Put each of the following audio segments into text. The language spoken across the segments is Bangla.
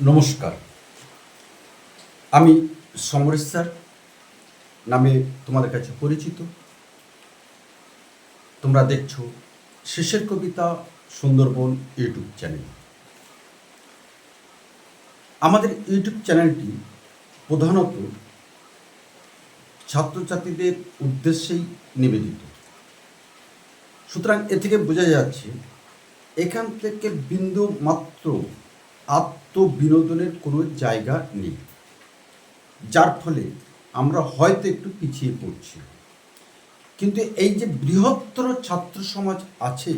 নমস্কার। আমি সমরেশ স্যার, নামে তোমাদের কাছে পরিচিত। তোমরা দেখছ শেষের কবিতা সুন্দরবন ইউটিউব চ্যানেল। আমাদের ইউটিউব চ্যানেলটি প্রধানত ছাত্রছাত্রীদের উদ্দেশ্যেই নিবেদিত। সুতরাং এ থেকে বোঝা যাচ্ছে, এখান থেকে বিন্দু মাত্র আত্মবিনোদনের কোনো জায়গা নেই। যার ফলে আমরা হয়তো একটু পিছিয়ে পড়ছি। কিন্তু এই যে বৃহত্তর ছাত্র সমাজ আছে,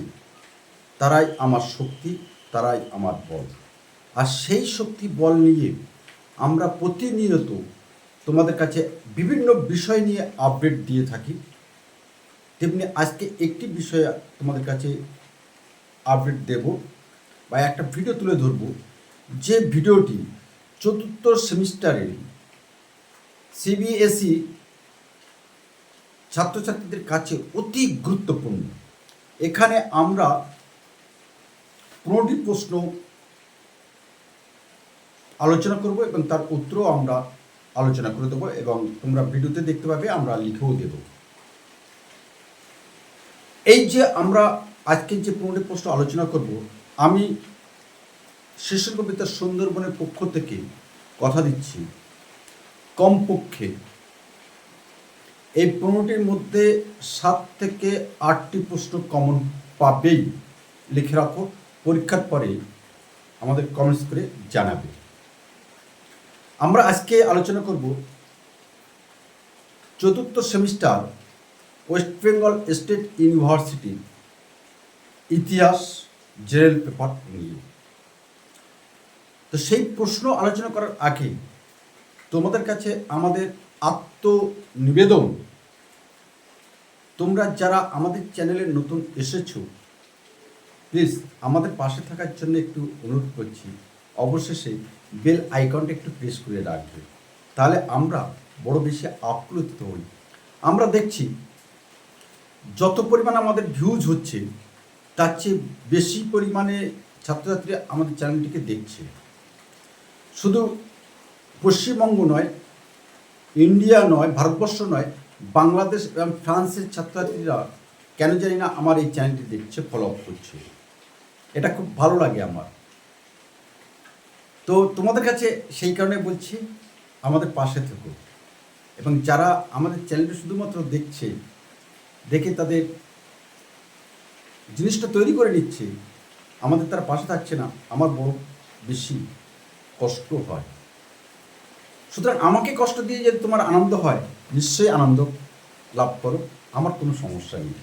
তারাই আমার শক্তি, তারাই আমার বল। আর সেই শক্তি, বল নিয়ে আমরা প্রতিনিয়ত তোমাদের কাছে বিভিন্ন বিষয় নিয়ে আপডেট দিয়ে থাকি। তেমনি আজকে একটি বিষয়ে তোমাদের কাছে আপডেট দেব বা একটা ভিডিও তুলে ধরব। যে ভিডিওটি চতুর্থ সেমিস্টারের সিবিএসই ছাত্রছাত্রীদের কাছে অতি গুরুত্বপূর্ণ, এখানে আমরা পনেরোটি প্রশ্ন আলোচনা করব এবং তার উত্তরও আমরা আলোচনা করে দেবো এবং তোমরা ভিডিওতে দেখতে পাবে, আমরা লিখেও দেব। এই যে আমরা আজকে যে পনেরোটি প্রশ্ন আলোচনা করব, আমি শেষের কবিতা সুন্দরবনের পক্ষ থেকে কথা দিচ্ছি কমপক্ষে। এই পনেরোটির মধ্যে সাত থেকে আটটি প্রশ্ন কমন পাবেই। লিখে রাখো, পরীক্ষার পরে আমাদের কমেন্টস করে জানাবে। আমরা আজকে আলোচনা করব চতুর্থ semester west Bengal state university ইতিহাস জেনারেল পেপার নিয়ে। তো সেই প্রশ্ন আলোচনা করার আগে তোমাদের কাছে আমাদের আত্মনিবেদন। তোমরা যারা আমাদের চ্যানেলে নতুন এসেছ প্লিজ আমাদের পাশে থাকার জন্য একটু অনুরোধ করছি। অবশেষে বেল আইকনটা একটু প্রেস করে রাখবে। তাহলে আমরা বড় বেশি আপ্লুত হই। আমরা দেখছি, যত পরিমাণ আমাদের ভিউজ হচ্ছে, তার চেয়ে বেশি পরিমাণে ছাত্রছাত্রীরা আমাদের চ্যানেলটিকে দেখছে। শুধু পশ্চিমবঙ্গ নয়, ইন্ডিয়া নয়, ভারতবর্ষ নয়, বাংলাদেশ এবং ফ্রান্সের ছাত্রছাত্রীরা কেন জানি না আমার এই চ্যানেলটি দেখছে ফলো আপ করছে। এটা খুব ভালো লাগে আমার। তো তোমাদের কাছে সেই কারণে বলছি, আমাদের পাশে থেকো। এবং যারা আমাদের চ্যানেলটি শুধুমাত্র দেখছে, দেখে তাদের জিনিসটা তৈরি করে নিচ্ছে, আমাদের তারা পাশে থাকছে না, আমার বড় বেশি। কষ্ট হয়। সুতরাং আমাকে কষ্ট দিয়ে যদি তোমার আনন্দ হয়, নিশ্চয়ই আনন্দ লাভ করো, আমার কোনো সমস্যা নেই।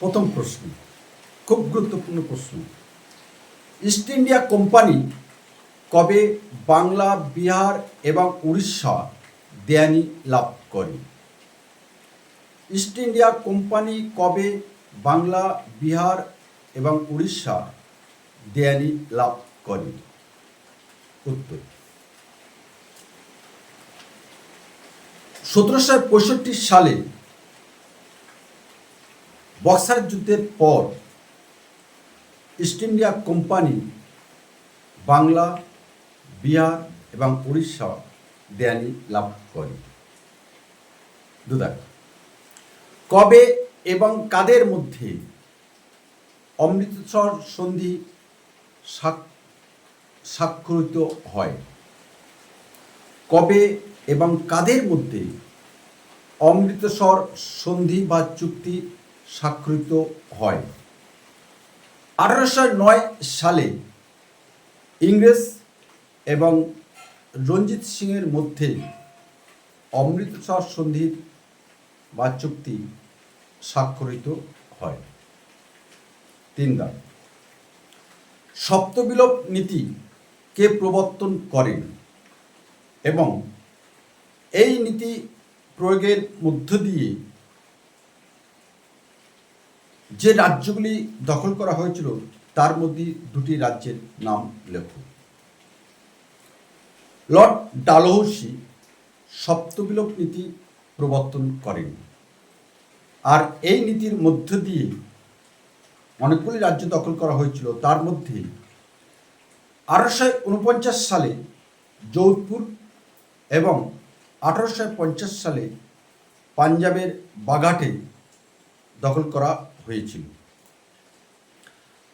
প্রথম প্রশ্ন, খুব গুরুত্বপূর্ণ প্রশ্ন। ইস্ট ইন্ডিয়া কোম্পানি কবে বাংলা, বিহার এবং উড়িষ্যা দেয়ানি লাভ করে? ইস্ট ইন্ডিয়া কোম্পানি কবে বাংলা, বিহার এবং উড়িষ্যা দেয়ানি লাভ করে? উত্তর সতেরোশো পঁয়ষট্টি সালে বক্সার যুদ্ধের পর East India company Bangla, Bihar এবং উড়িষ্যা দেয়ানি লাভ করে। দুদাক কবে এবং কাদের মধ্যে অমৃতসর সন্ধি স্বাক- স্বাক্ষরিত হয়। কবে এবং কাদের মধ্যে অমৃতসর সন্ধি বা চুক্তি স্বাক্ষরিত হয়? আঠারোশো নয় সালে ইংরেজ এবং রঞ্জিত সিংয়ের মধ্যে অমৃতসর সন্ধির বা চুক্তি স্বাক্ষরিত হয়। তিন দাগ। সপ্তবিলোপ নীতি কে প্রবর্তন করেন? এবং এই নীতি প্রয়োগের মধ্য দিয়ে যে রাজ্যগুলি দখল করা হয়েছিল, তার মধ্যে দুটি রাজ্যের নাম লেখ। লর্ড ডালহৌসি সপ্তবিলোপ নীতি প্রবর্তন করেন। আর এই নীতির মধ্য দিয়ে অনেকগুলি রাজ্য দখল করা হয়েছিল, তার মধ্যে আঠারোশো উনপঞ্চাশ সালে যোধপুর এবং আঠারোশো পঞ্চাশ সালে পাঞ্জাবের বাঘাটে দখল করা হয়েছিল।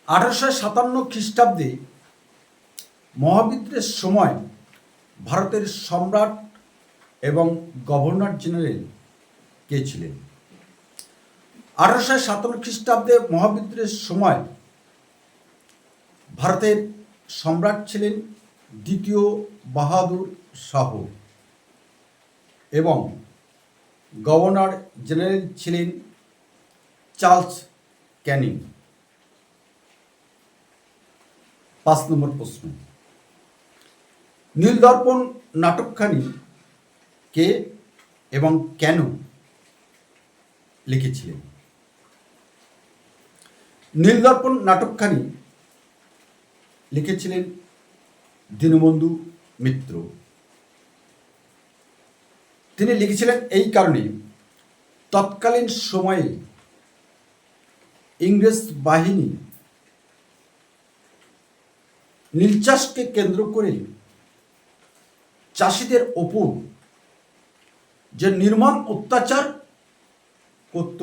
আঠারোশো সাতান্ন খ্রিস্টাব্দে মহাবিদ্রের সময় ভারতের সম্রাট এবং গভর্নর জেনারেল কে ছিলেন? আঠারোশো সাতান্ন খ্রিস্টাব্দে মহাবিদ্রের সময় ভারতের সম্রাট ছিলেন দ্বিতীয় বাহাদুর শাহ এবং গভর্নর জেনারেল ছিলেন চার্লস ক্যানিং। পাঁচ নম্বর প্রশ্ন। নীলদর্পণ নাটকখানি কে এবং কেন লিখেছিলেন? নীলদর্পণ নাটকখানি লিখেছিলেন দীনবন্ধু মিত্র। তিনি লিখেছিলেন এই কারণে তৎকালীন সময়ে ইংরেজ বাহিনী নীলচাষকে কেন্দ্র করে চাষিদের ওপর যে নির্মম অত্যাচার করত,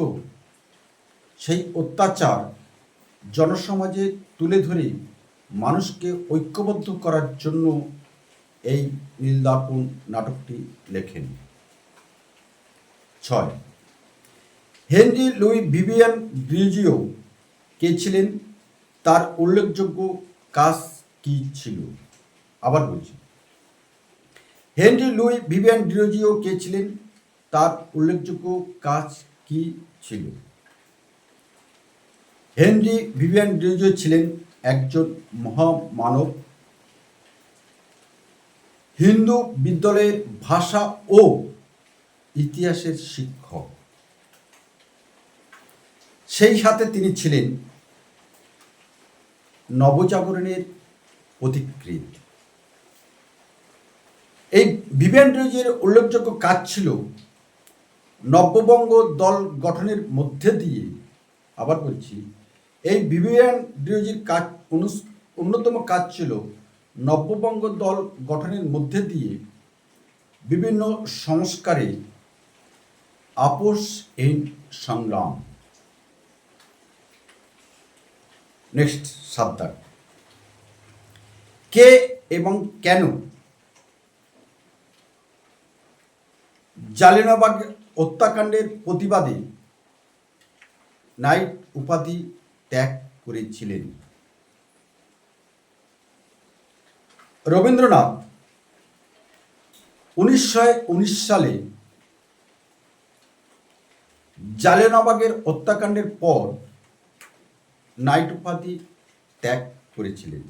সেই অত্যাচার জনসমাজে তুলে ধরে মানুষকে ঐক্যবদ্ধ করার জন্য এই নীলদাপন নাটকটি লেখেন। ছয়। হেনরি লুই ভিভিয়ান ব্রিজিও কে ছিলেন? তার উল্লেখযোগ্য কাজ কি ছিল? আবার বলছি। হেনরি লুই ভিভিয়ান ডিরোজিও কে ছিলেন? তার উল্লেখযোগ্য কাজ কি ছিল? হেনরি ভিভিয়ান ডিরোজিও ছিলেন একজন মহামানব। হিন্দু বিদ্যালয়ের ভাষা ও ইতিহাসের শিক্ষক। সেই সাথে তিনি ছিলেন নবজাগরণের পথিকৃত এই বিবেন্দ্রজির উল্লেখযোগ্য কাজ ছিল নব্যবঙ্গ দল গঠনের মধ্যে দিয়ে, আবার বলছি এই বিবেন্দ্রজির কাজ অনুস- অন্যতম কাজ ছিল নব্যবঙ্গ দল গঠনের মধ্যে দিয়ে বিভিন্ন সংস্কারে আপোষ ইন সংগ্রাম। নেক্সট সাবধান। কে এবং কেন জালিয়ানবাগ হত্যাকাণ্ডের প্রতিবাদে নাইট উপাধি ত্যাগ করেছিলেন। রবীন্দ্রনাথ উনিশশো উনিশ সালে জালিয়ানবাগের হত্যাকাণ্ডের পর নাইট উপাধি ত্যাগ করেছিলেন।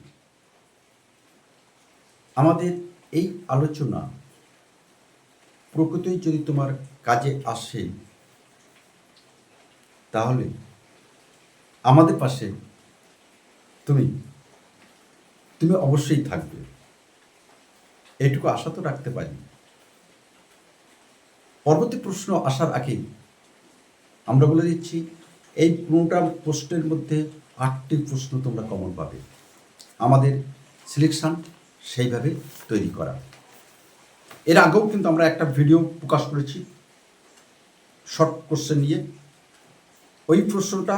আমাদের এই আলোচনা প্রকৃতই যদি তোমার কাজে আসে, তাহলে আমাদের পাশে তুমি তুমি অবশ্যই থাকবে। এটুকু আশা তো রাখতে পারি। পরবর্তী প্রশ্ন আসার আগে আমরা বলে দিচ্ছি, এই পুরোটা প্রশ্নের মধ্যে আটটি প্রশ্ন তোমরা কমন পাবে। আমাদের সিলেকশন সেইভাবে তৈরি করা। এর আগেও কিন্তু আমরা একটা ভিডিও প্রকাশ করেছি শর্ট কোশ্চেন নিয়ে। ওই প্রশ্নটা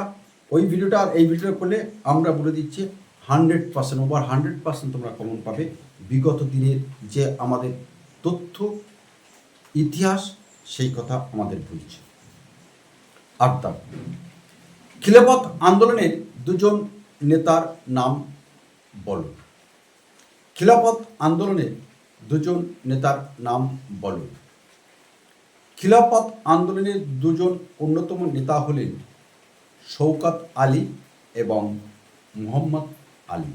ওই ভিডিওটা আর এই ভিডিওটা করলে আমরা বলে দিচ্ছি hundred percent over hundred percent তোমরা কমন পাবে। বিগত দিনের যে আমাদের তথ্য, ইতিহাস, সেই কথা আমাদের বলছে। আটটা খিলাফত আন্দোলনের দুজন নেতার নাম বলো। খিলাফত আন্দোলনের দুজন নেতার নাম বলো। খিলাফত আন্দোলনের দুজন অন্যতম নেতা হলেন শৌকত আলী এবং মোহাম্মদ আলী।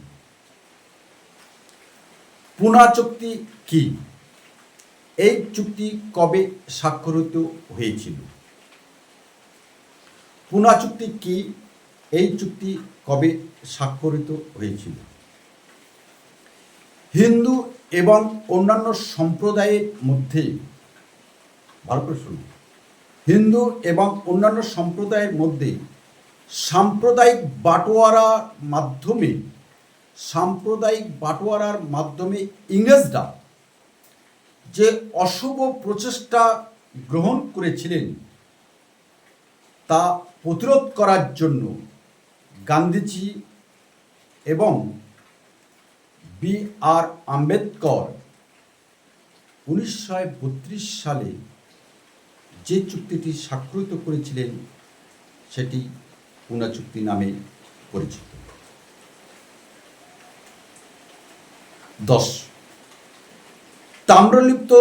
পুনা চুক্তি কি? এই চুক্তি কবে স্বাক্ষরিত হয়েছিল? পুনা চুক্তি কি? এই চুক্তি কবে স্বাক্ষরিত হয়েছিল? হিন্দু এবং অন্যান্য সম্প্রদায়ের মধ্যে ভালো করে শুনুন। হিন্দু এবং অন্যান্য সম্প্রদায়ের মধ্যে সাম্প্রদায়িক বাটোয়ারার মাধ্যমে, সাম্প্রদায়িক বাটোয়ারার মাধ্যমে ইংরেজরা যে অশুভ প্রচেষ্টা গ্রহণ করেছিলেন, তা প্রতিরোধ করার জন্য গান্ধীজি এবং বি আর আম্বেদকর উনিশশো বত্রিশ সালে যে চুক্তিটি স্বাক্ষরিত করেছিলেন, সেটি পুনা চুক্তি নামে পরিচিত। দশ। তাম্রলিপ্ত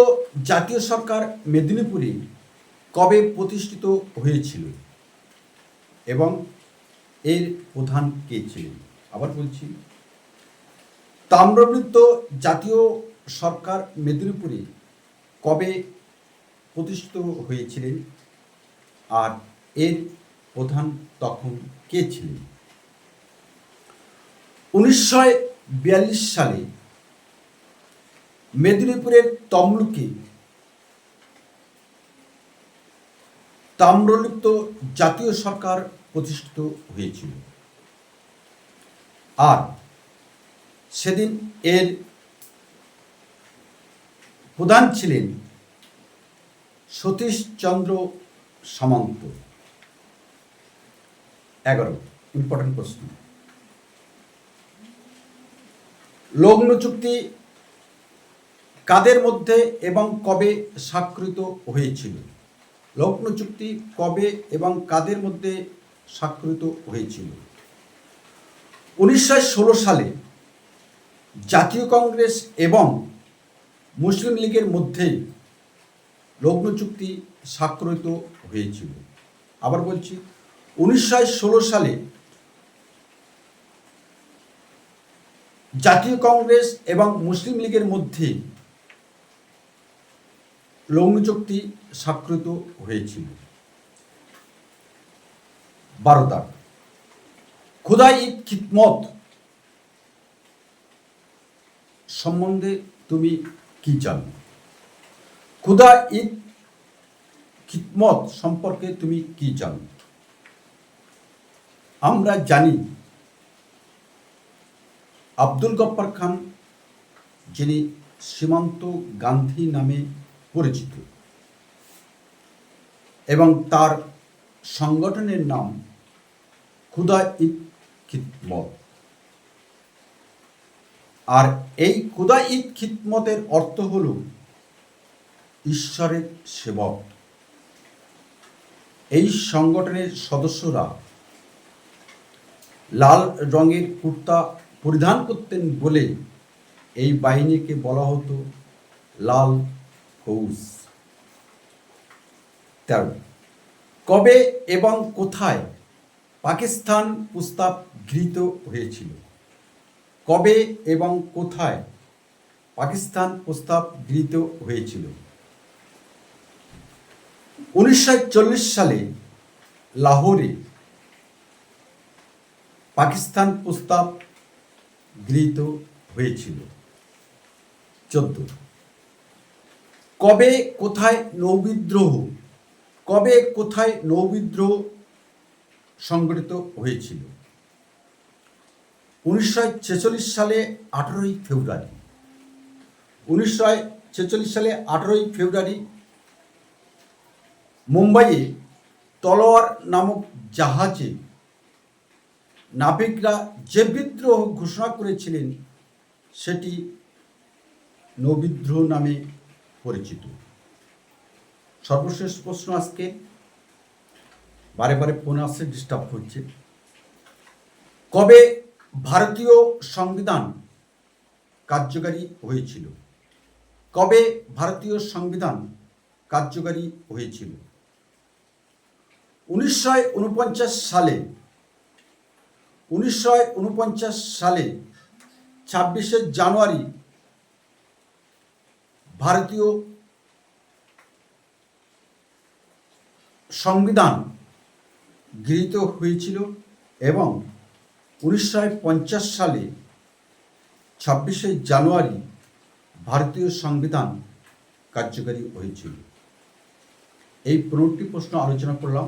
জাতীয় সরকার মেদিনীপুরে কবে প্রতিষ্ঠিত হয়েছিল এবং এর প্রধান কে ছিলেন? আবার বলছি, তাম্রলিপ্ত জাতীয় সরকার মেদিনীপুরে কবে প্রতিষ্ঠিত হয়েছিলেন? আর এর প্রধান তখন কে ছিলেন? উনিশশো বিয়াল্লিশ সালে মেদিনীপুরের তমলুকে তাম্রলিপ্ত জাতীয় সরকার প্রতিষ্ঠিত হয়েছিল। আর সেদিন এর প্রধান ছিলেন সতীশচন্দ্র সামন্ত। এগারো ইম্পর্টেন্ট প্রশ্ন লগ্ন চুক্তি কাদের মধ্যে এবং কবে স্বাক্ষরিত হয়েছিল? লগ্ন চুক্তি কবে এবং কাদের মধ্যে স্বাক্ষরিত হয়েছিল? উনিশশো ষোলো সালে জাতীয় কংগ্রেস এবং মুসলিম লীগের মধ্যে লগ্ন চুক্তি স্বাক্ষরিত হয়েছিল। আবার বলছি উনিশশো ষোলো সালে জাতীয় কংগ্রেস এবং মুসলিম লীগের মধ্যে লগ্ন চুক্তি স্বাক্ষরিত হয়েছিল। বারো দাগ খুদাই ঈদ সম্বন্ধে তুমি কি জানো? খুদা ঈদ খিদমত সম্পর্কে তুমি কি জানো? আমরা জানি আব্দুল গপ্পার খান, যিনি সীমান্ত গান্ধী নামে পরিচিত, এবং তার সংগঠনের নাম খুদা খিদমত। আর এই খুদা ঈদ খিদমতের অর্থ হল ঈশ্বরের সেবক। এই সংগঠনের সদস্যরা লাল রঙের কুর্তা পরিধান করতেন বলে এই বাহিনীকে বলা হতো লাল ফৌজ তেরো। কবে এবং কোথায় পাকিস্তান প্রস্তাব গৃহীত হয়েছিল? কবে এবং কোথায় পাকিস্তান প্রস্তাব গৃহীত হয়েছিল? উনিশশো চল্লিশ সালে লাহোরে পাকিস্তান প্রস্তাব গৃহীত হয়েছিল। চোদ্দ। কবে কোথায় নৌবিদ্রোহ, কবে কোথায় নৌবিদ্রোহ সংগঠিত হয়েছিল? উনিশশো ছেচল্লিশ সালে আঠেরোই ফেব্রুয়ারি। উনিশশো ছেচল্লিশ সালে আঠেরোই ফেব্রুয়ারি মুম্বাইয়ে তলোয়ার নামক জাহাজে নাবিকরা যে বিদ্রোহ ঘোষণা করেছিলেন, সেটি নৌবিদ্রোহ নামে পরিচিত। সর্বশেষ প্রশ্ন আজকে, বারে বারে ফোন আসছে ডিস্টার্ব হচ্ছে কবে ভারতীয় সংবিধান কার্যকারী হয়েছিল? কবে ভারতীয় সংবিধান কার্যকারী হয়েছিল? উনিশশো উনপঞ্চাশ সালে উনিশশো উনপঞ্চাশ সালে ছাব্বিশে জানুয়ারি ভারতীয় সংবিধান গৃহীত হয়েছিল এবং উনিশশো পঞ্চাশ সালে ছাব্বিশে জানুয়ারি ভারতীয় সংবিধান কার্যকারী হয়েছিল। এই পনেরোটি প্রশ্ন আলোচনা করলাম।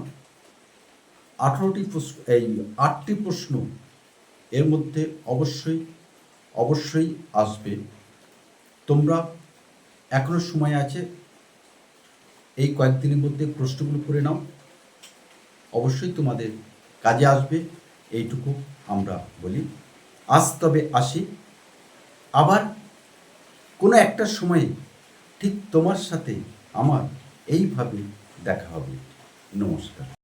আঠারোটি প্রশ্ন, এই আটটি প্রশ্ন এর মধ্যে অবশ্যই অবশ্যই আসবে। তোমরা এখনও সময় আছে, এই কয়েকদিনের মধ্যে প্রশ্নগুলো করে নাও। অবশ্যই তোমাদের কাজে আসবে, এইটুকু আমরা বলি। আজ তবে আসি। আবার কোনো একটা সময়ে ঠিক তোমার সাথে আমার এইভাবে দেখা হবে। নমস্কার।